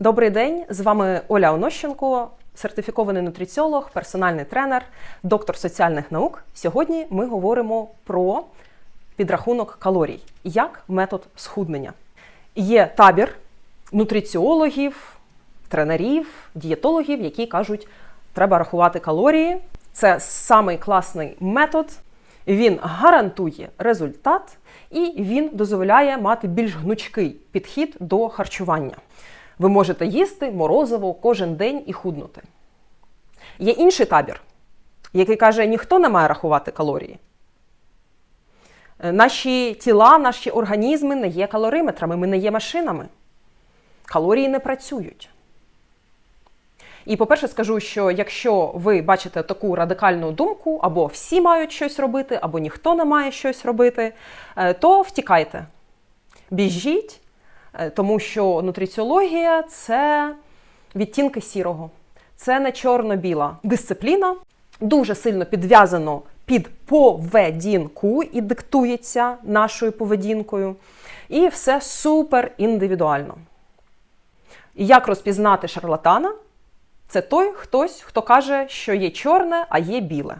Добрий день, з вами Оля Онощенко, сертифікований нутриціолог, персональний тренер, доктор соціальних наук. Сьогодні ми говоримо про підрахунок калорій як метод схуднення. Є табір нутриціологів, тренерів, дієтологів, які кажуть, треба рахувати калорії. Це самий класний метод. Він гарантує результат і він дозволяє мати більш гнучкий підхід до харчування. Ви можете їсти морозиво кожен день і худнути. Є інший табір, який каже, ніхто не має рахувати калорії. Е, Наші тіла, наші організми не є калориметрами, ми не є машинами. Калорії не працюють. І, по-перше, скажу, що якщо ви бачите таку радикальну думку, або всі мають щось робити, або ніхто не має щось робити, е, то втікайте. Біжіть, тому що нутриціологія це відтінки сірого. Це не чорно-біла дисципліна, дуже сильно підв'язано під поведінку і диктується нашою поведінкою. І все супер індивідуально. І як розпізнати шарлатана? Це той хтось, хто каже, що є чорне, а є біле.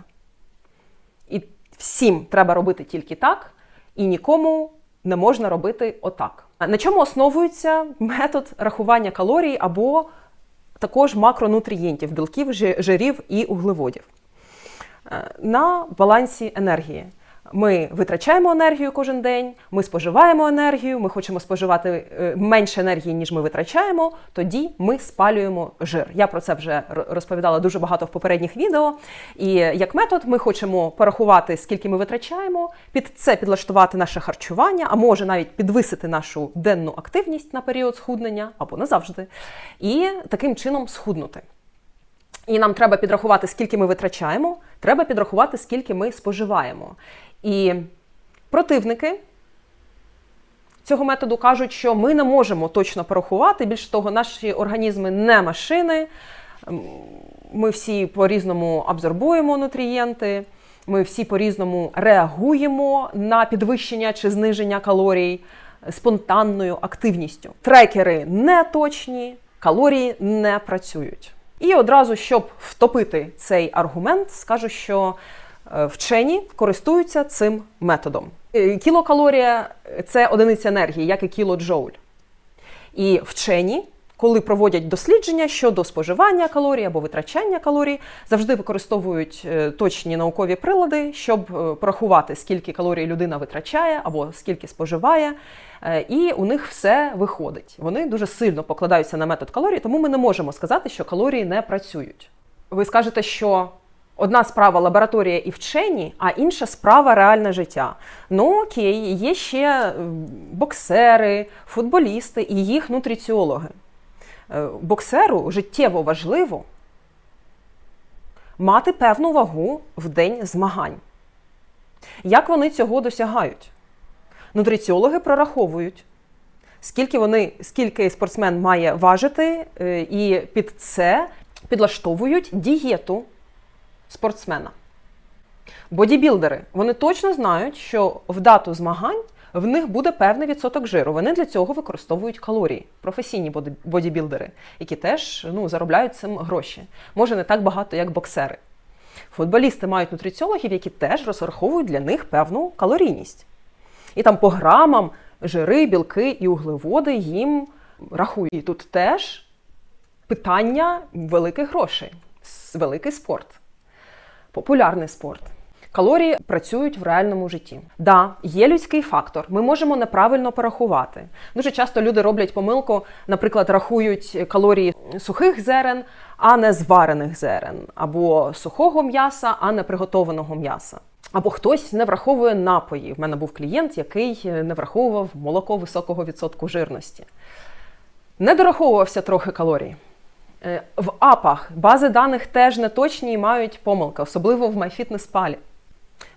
І всім треба робити тільки так, і нікому не можна робити отак. На чому основується метод рахування калорій або також макронутрієнтів, білків, жирів і углеводів? Е, На балансі енергії. Ми витрачаємо енергію кожен день, ми споживаємо енергію, ми хочемо споживати е, менше енергії, ніж ми витрачаємо, тоді ми спалюємо жир. Я про це вже розповідала дуже багато в попередніх відео. І як метод ми хочемо порахувати, скільки ми витрачаємо, під це підлаштувати наше харчування, а може навіть підвисити нашу денну активність на період схуднення або назавжди, і таким чином схуднути. І нам треба підрахувати, скільки ми витрачаємо, треба підрахувати, скільки ми споживаємо. І противники цього методу кажуть, що ми не можемо точно порахувати. Більше того, наші організми не машини. Ми всі по-різному абсорбуємо нутрієнти, ми всі по-різному реагуємо на підвищення чи зниження калорій спонтанною активністю. Трекери не точні, калорії не працюють. І одразу, щоб втопити цей аргумент, скажу, що вчені користуються цим методом. Е, Кілокалорія це одиниця енергії, як і кілоджоуль. І вчені, коли проводять дослідження щодо споживання калорій або витрачання калорій, завжди використовують е, точні наукові прилади, щоб е, порахувати, скільки калорій людина витрачає або скільки споживає. Е, І у них все виходить. Вони дуже сильно покладаються на метод калорій, тому ми не можемо сказати, що калорії не працюють. Ви скажете, що одна справа лабораторія і вчені, а інша справа реальне життя. Ну окей, є ще е, боксери, футболісти і їх нутриціологи. Е, Боксеру життєво важливо мати певну вагу в день змагань. Як вони цього досягають? Нутриціологи прораховують, скільки вони, скільки спортсмен має важити, е, і під це підлаштовують дієту спортсмена. Бодібілдери вони точно знають, що в дату змагань в них буде певний відсоток жиру. Вони для цього використовують калорії. Професійні бодібілдери, які теж ну, заробляють цим гроші. Може, не так багато, як боксери. Футболісти мають нутриціологів, які теж розраховують для них певну калорійність. І там по грамам жири, білки і углеводи їм рахують. І тут теж питання великих грошей, великий спорт, популярний спорт. Калорії працюють в реальному житті. Да, є людський фактор. Ми можемо неправильно порахувати. Дуже часто люди роблять помилку, наприклад, рахують калорії сухих зерен, а не зварених зерен, або сухого м'яса, а не приготованого м'яса. Або хтось не враховує напої. В мене був клієнт, який не враховував молоко високого відсотку жирності. Не дораховувався трохи калорій. Е, В апах бази даних теж не точні і мають помилки, особливо в MyFitnessPal.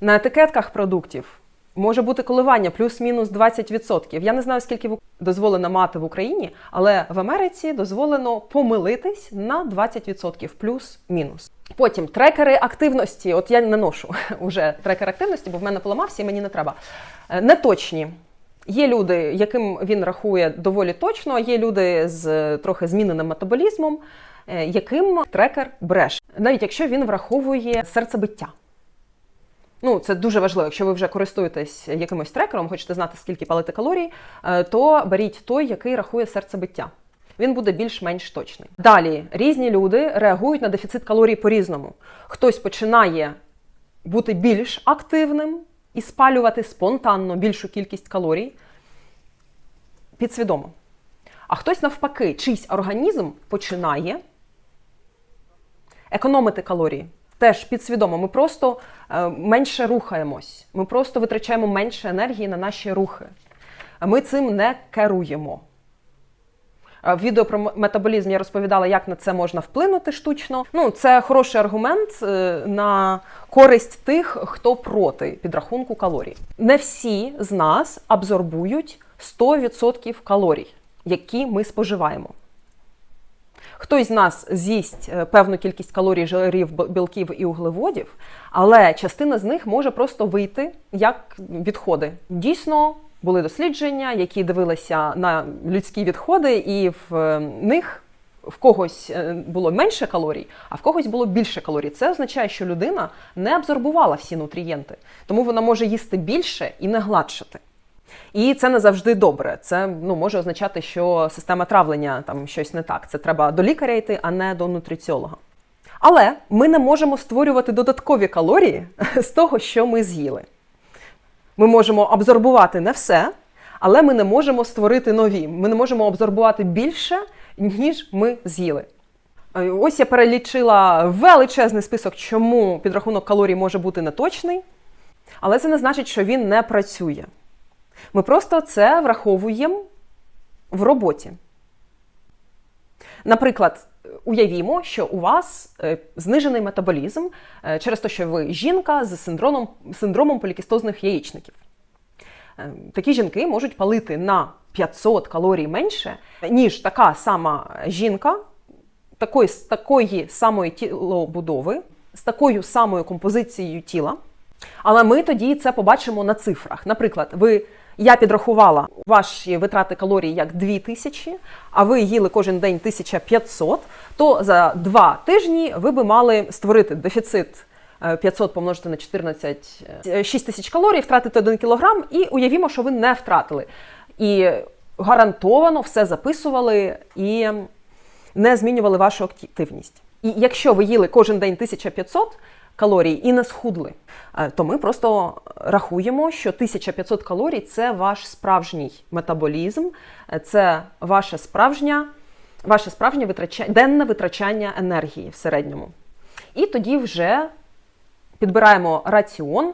На етикетках продуктів може бути коливання плюс-мінус 20%. Я не знаю, скільки дозволено мати в Україні, але в Америці дозволено помилитись на 20% плюс-мінус. Потім трекери активності. От я не ношу вже трекер активності, бо в мене поламався і мені не треба. Е, Неточні. Є люди, яким він рахує доволі точно, є люди з трохи зміненим метаболізмом, е, яким трекер бреше, навіть якщо він враховує серцебиття. Ну, це дуже важливо. Якщо ви вже користуєтесь якимось трекером, хочете знати, скільки палити калорій, е, то беріть той, який рахує серцебиття. Він буде більш-менш точний. Далі різні люди реагують на дефіцит калорій по-різному. Хтось починає бути більш активним і спалювати спонтанно більшу кількість калорій підсвідомо. А хтось навпаки, чийсь організм починає економити калорії. Теж підсвідомо. Ми просто е, менше рухаємось. Ми просто витрачаємо менше енергії на наші рухи. Ми цим не керуємо. Е, В відео про метаболізм я розповідала, як на це можна вплинути штучно. Ну, це хороший аргумент е, на користь тих, хто проти підрахунку калорій. Не всі з нас абсорбують 100% калорій, які ми споживаємо. Хтось з нас з'їсть е, певну кількість калорій, жирів, білків і углеводів, але частина з них може просто вийти як відходи. Дійсно, були дослідження, які дивилися на людські відходи, і в е, них в когось е, було менше калорій, а в когось було більше калорій. Це означає, що людина не абсорбувала всі нутрієнти, тому вона може їсти більше і не гладшати. І це не завжди добре. Це ну може означати, що система травлення там щось не так. Це треба до лікаря йти, а не до нутриціолога. Але ми не можемо створювати додаткові калорії з того, що ми з'їли. Ми можемо абсорбувати не все, але ми не можемо створити нові. Ми не можемо абсорбувати більше, ніж ми з'їли. Е, Ось я перелічила величезний список, чому підрахунок калорій може бути неточний, але це не значить, що він не працює. Ми просто це враховуємо в роботі. Наприклад, уявімо, що у вас е, знижений метаболізм е, через те, що ви жінка з синдромом, синдромом полікістозних яєчників. Е, Такі жінки можуть палити на 500 калорій менше, ніж така сама жінка, такої, з такої самої тілобудови, з такою самою композицією тіла. Але ми тоді це побачимо на цифрах. Наприклад, ви я підрахувала ваші витрати калорій як 2000, а ви їли кожен день 1500, то за два тижні ви би мали створити дефіцит е, 500 помножити на 14, е, 6 тисяч калорій, втратити 1 кілограм, і уявімо, що ви не втратили. І гарантовано все записували і не змінювали вашу активність. І якщо ви їли кожен день 1500 калорій і не схудли, е, то ми просто рахуємо, що 1500 калорій це ваш справжній метаболізм, е, це ваше справжнє, ваше справжнє витрача... денне витрачання енергії в середньому. І тоді вже підбираємо раціон,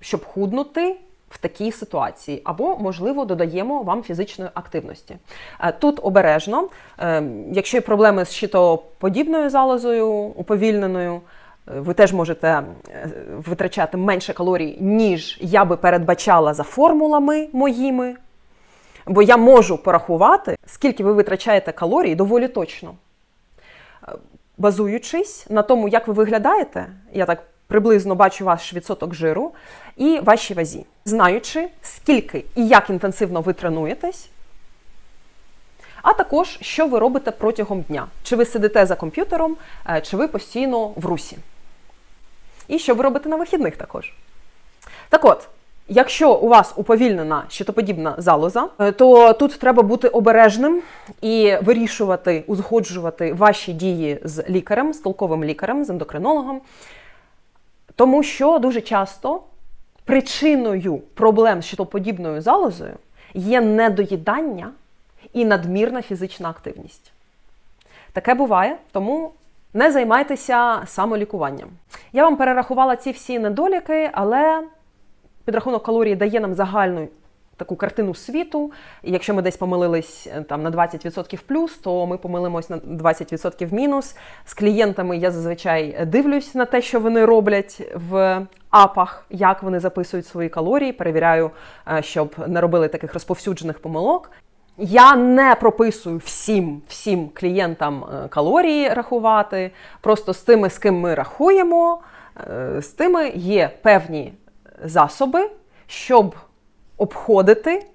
щоб худнути в такій ситуації, або, можливо, додаємо вам фізичної активності. Е, Тут обережно, е, якщо є проблеми з щитоподібною залозою, уповільненою, ви теж можете е, витрачати менше калорій, ніж я би передбачала за формулами моїми. Бо я можу порахувати, скільки ви витрачаєте калорій доволі точно. Е, Базуючись на тому, як ви виглядаєте, я так приблизно бачу ваш відсоток жиру і вашій вазі, знаючи, скільки і як інтенсивно ви тренуєтесь, а також що ви робите протягом дня. Чи ви сидите за комп'ютером, е, чи ви постійно в русі. І що ви робите на вихідних також. Так от, якщо у вас уповільнена щитоподібна залоза, е, то тут треба бути обережним і вирішувати, узгоджувати ваші дії з лікарем, з толковим лікарем, з ендокринологом. Тому що дуже часто причиною проблем з щитоподібною залозою є недоїдання і надмірна фізична активність. Таке буває, тому не займайтеся самолікуванням. Я вам перерахувала ці всі недоліки, але підрахунок калорій дає нам загальну таку картину світу. І якщо ми десь помилились е, там на 20% плюс, то ми помилимось на 20% мінус. З клієнтами я зазвичай дивлюсь на те, що вони роблять в апах, як вони записують свої калорії, перевіряю, е, щоб не робили таких розповсюджених помилок. Я не прописую всім всім клієнтам е, калорії рахувати. Просто з тими, з ким ми рахуємо, е, з тими є певні засоби, щоб обходити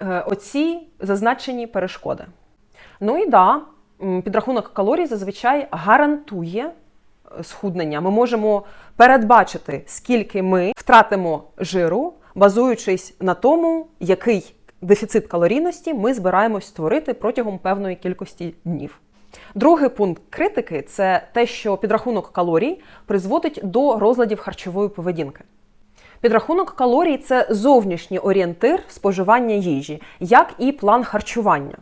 е, оці зазначені перешкоди. Ну і да, підрахунок калорій зазвичай гарантує схуднення. Ми можемо передбачити, скільки ми втратимо жиру, базуючись на тому, який дефіцит калорійності ми збираємось створити протягом певної кількості днів. Другий пункт критики це те, що підрахунок калорій призводить до розладів харчової поведінки. Підрахунок калорій це зовнішній орієнтир споживання їжі, як і план харчування.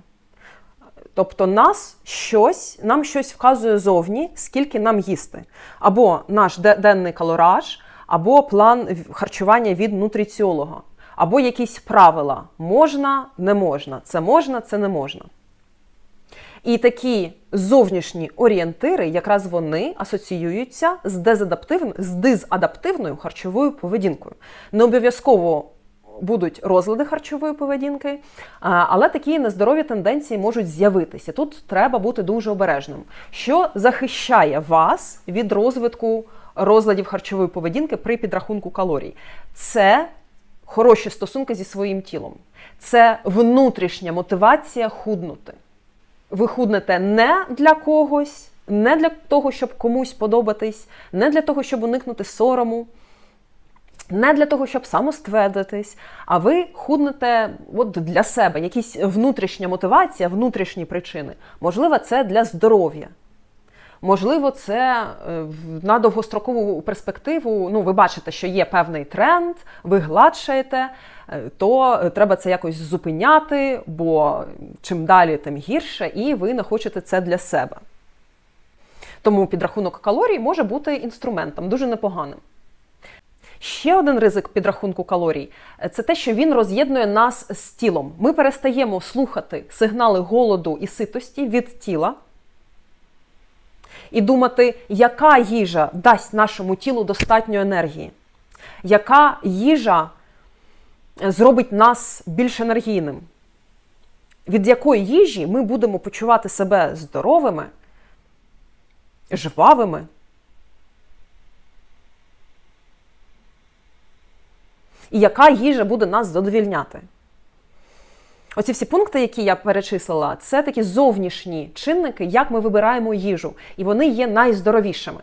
Тобто нас щось, нам щось вказує зовні, скільки нам їсти. Або наш денний калораж, або план харчування від нутриціолога, або якісь правила можна, не можна, це можна, це не можна. І такі зовнішні орієнтири, якраз вони асоціюються з, дезадаптивною, з дизадаптивною харчовою поведінкою. Не обов'язково будуть розлади харчової поведінки, але такі нездорові тенденції можуть з'явитися. Тут треба бути дуже обережним, що захищає вас від розвитку розладів харчової поведінки при підрахунку калорій. Це хороші стосунки зі своїм тілом, це внутрішня мотивація худнути ви худнете не для когось, не для того, щоб комусь подобатись, не для того, щоб уникнути сорому, не для того, щоб самоствердитись, а ви худнете от для себе, якісь внутрішня мотивація, внутрішні причини. Можливо, це для здоров'я. Можливо, це е, на довгострокову перспективу. Ну, ви бачите, що є певний тренд, ви гладшаєте, е, то е, треба це якось зупиняти, бо чим далі, тим гірше, і ви не хочете це для себе. Тому підрахунок калорій може бути інструментом, дуже непоганим. Ще один ризик підрахунку калорій це те, що він роз'єднує нас з тілом. Ми перестаємо слухати сигнали голоду і ситості від тіла і думати, яка їжа дасть нашому тілу достатньо енергії, яка їжа зробить нас більш енергійним, від якої їжі ми будемо почувати себе здоровими, жвавими. І яка їжа буде нас задовільняти? Оці всі пункти, які я перечислила, це такі зовнішні чинники, як ми вибираємо їжу, і вони є найздоровішими.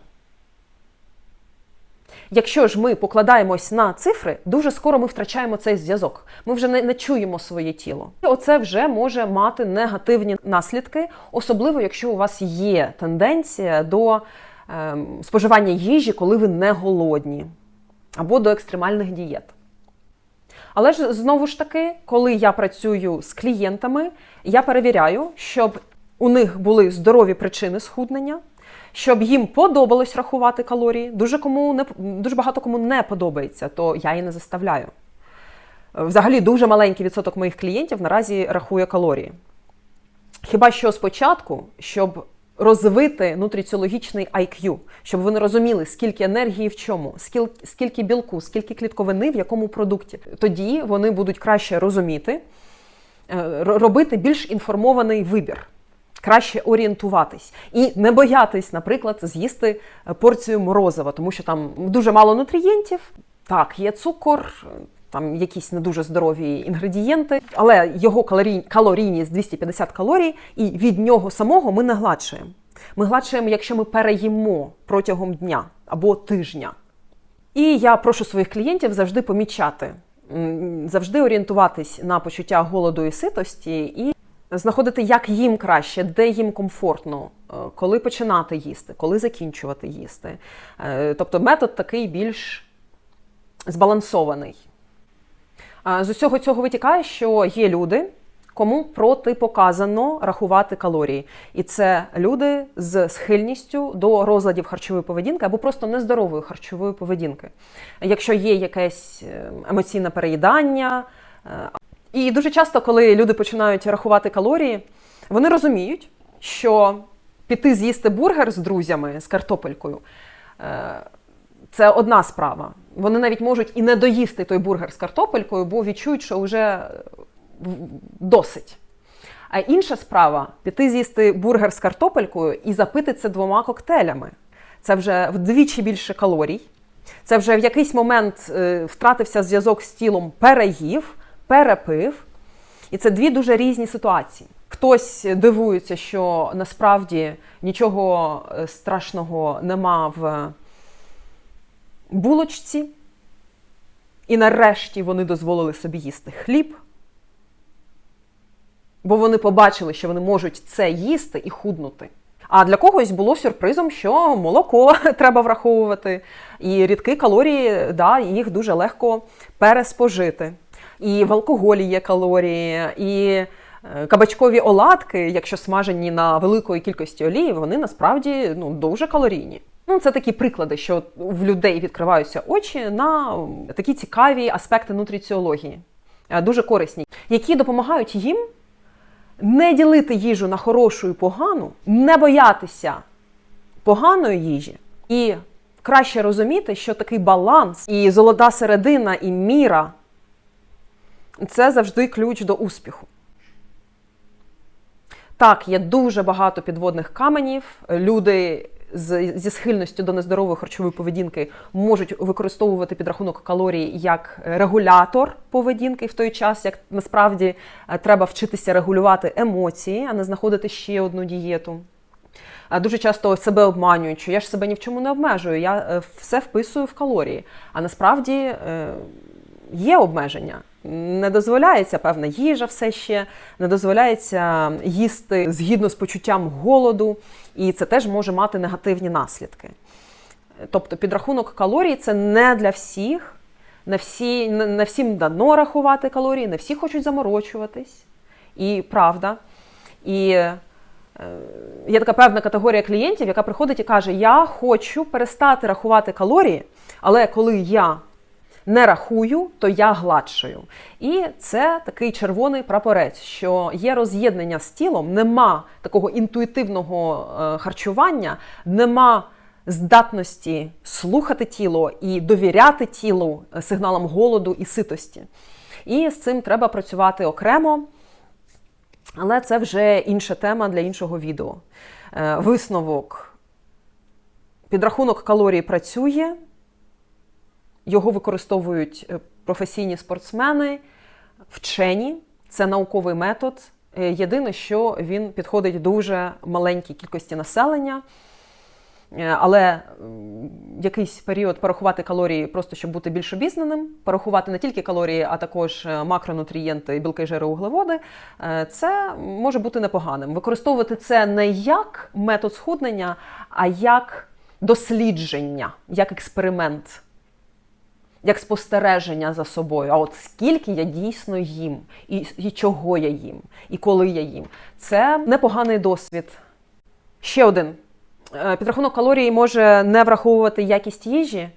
Якщо ж ми покладаємось на цифри, дуже скоро ми втрачаємо цей зв'язок. Ми вже не, не чуємо своє тіло. І оце вже може мати негативні наслідки, особливо якщо у вас є тенденція до ем, споживання їжі, коли ви не голодні, або до екстремальних дієт. Але ж знову ж таки, коли я працюю з клієнтами, я перевіряю, щоб у них були здорові причини схуднення, щоб їм подобалось рахувати калорії. Дуже кому не дуже багато кому не подобається, то я і не заставляю. Взагалі, дуже маленький відсоток моїх клієнтів наразі рахує калорії. Хіба що спочатку, щоб розвити нутриціологічний IQ, щоб вони розуміли, скільки енергії в чому, скіл- скільки білку, скільки клітковини в якому продукті. Тоді вони будуть краще розуміти, е, робити більш інформований вибір, краще орієнтуватись і не боятись, наприклад, з'їсти е, порцію морозива, тому що там дуже мало нутрієнтів. Так, є цукор, там якісь не дуже здорові інгредієнти, але його калорій, калорійність 250 калорій, і від нього самого ми не гладшуємо. Ми гладшуємо, якщо ми переїмо протягом дня або тижня. І я прошу своїх клієнтів завжди помічати, завжди орієнтуватись на почуття голоду і ситості і знаходити, як їм краще, де їм комфортно, е, коли починати їсти, коли закінчувати їсти. Е, Тобто метод такий більш збалансований. З усього цього витікає, що є люди, кому протипоказано рахувати калорії. І це люди з схильністю до розладів харчової поведінки або просто нездорової харчової поведінки. Якщо є якесь е, емоційне переїдання. е, І дуже часто, коли люди починають рахувати калорії, вони розуміють, що піти з'їсти бургер з друзями з картопелькою. Е, це одна справа. Вони навіть можуть і не доїсти той бургер з картопелькою, бо відчують, що вже досить. А інша справа піти з'їсти бургер з картопелькою і запити це двома коктейлями. Це вже вдвічі більше калорій. Це вже в якийсь момент е, втратився зв'язок з тілом, переїв, перепив. І це дві дуже різні ситуації. Хтось дивується, що насправді нічого е, страшного нема в булочці, і нарешті вони дозволили собі їсти хліб, бо вони побачили, що вони можуть це їсти і худнути. А для когось було сюрпризом, що молоко треба враховувати, і рідкі калорії, да, їх дуже легко переспожити. І в алкоголі є калорії, і е, кабачкові оладки, якщо смажені на великої кількості олії, вони насправді ну, дуже калорійні. Ну, це такі приклади, що в людей відкриваються очі на такі цікаві аспекти нутриціології, е, дуже корисні, які допомагають їм не ділити їжу на хорошу і погану, не боятися поганої їжі і краще розуміти, що такий баланс і золота середина, і міра це завжди ключ до успіху. Так, є дуже багато підводних каменів. Люди зі схильністю до нездорової харчової поведінки можуть використовувати підрахунок калорій як регулятор поведінки в той час, як насправді е, треба вчитися регулювати емоції, а не знаходити ще одну дієту. А Дуже часто себе обманюють, що я ж себе ні в чому не обмежую, я е, все вписую в калорії. А насправді е, є обмеження. Не дозволяється певна їжа все ще, не дозволяється їсти згідно з почуттям голоду, і це теж може мати негативні наслідки. Тобто підрахунок калорій це не для всіх, не, всі, не всім дано рахувати калорії, не всі хочуть заморочуватись. І правда. І е, є така певна категорія клієнтів, яка приходить і каже: Я хочу перестати рахувати калорії, але коли я не рахую, то я гладшою. І це такий червоний прапорець, що є роз'єднання з тілом, нема такого інтуїтивного е, харчування, нема. Здатності слухати тіло і довіряти тілу е, сигналам голоду і ситості. І з цим треба працювати окремо, але це вже інша тема для іншого відео. Е, висновок. Підрахунок калорій працює, його використовують е, професійні спортсмени, вчені. Це науковий метод. Е, єдине, що він підходить дуже маленькій кількості населення. Е, але якийсь період порахувати калорії, просто щоб бути більш обізнаним, порахувати не тільки калорії, а також макронутрієнти, білки, жири, углеводи, це може бути непоганим. Використовувати це не як метод схуднення, а як дослідження, як експеримент як спостереження за собою. А от скільки я дійсно їм, і, і чого я їм, і коли я їм. Це непоганий досвід. Ще один. Е, підрахунок калорій може не враховувати якість їжі.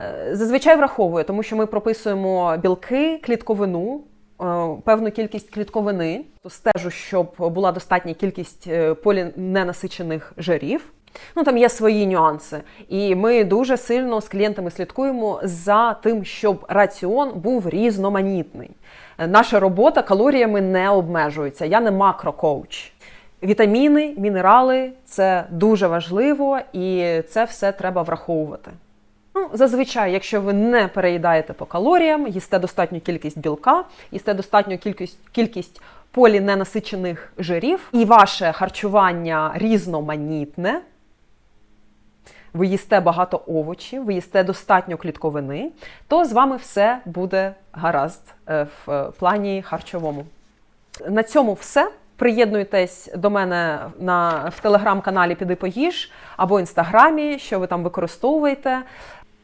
Е, зазвичай враховує, тому що ми прописуємо білки, клітковину, е, певну кількість клітковини, то стежу, щоб була достатня кількість поліненасичених жирів. Ну там є свої нюанси, і ми дуже сильно з клієнтами слідкуємо за тим, щоб раціон був різноманітний. Наша робота калоріями не обмежується. Я не макрокоуч. Вітаміни, мінерали це дуже важливо, і це все треба враховувати. Ну, Зазвичай, якщо ви не переїдаєте по калоріям, їсте достатню кількість білка, їсте достатню кількість кількість поліненасичених жирів, і ваше харчування різноманітне ви їсте багато овочів, ви їсте достатньо клітковини, то з вами все буде гаразд е, в е, плані харчовому. На цьому все. Приєднуйтесь до мене на в телеграм-каналі Піди поїж або інстаграмі, що ви там використовуєте.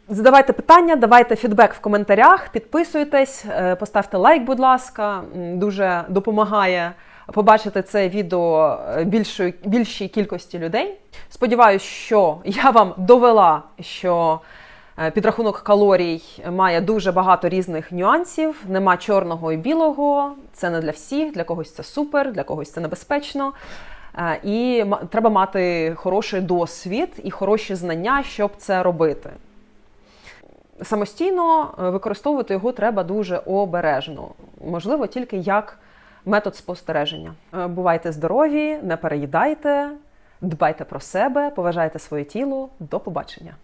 Задавайте питання, давайте фідбек в коментарях, підписуйтесь, е, поставте лайк, будь ласка, дуже допомагає побачити це відео е, більшої, більшій кількості людей. Сподіваюсь, що я вам довела, що е, підрахунок калорій має дуже багато різних нюансів. Нема чорного і білого. Це не для всіх, для когось це супер, для когось це небезпечно. Е, і треба мати хороший досвід і хороші знання, щоб це робити. Самостійно використовувати його треба дуже обережно, можливо, тільки як метод спостереження. Е, бувайте здорові, не переїдайте, дбайте про себе, поважайте своє тіло. До побачення.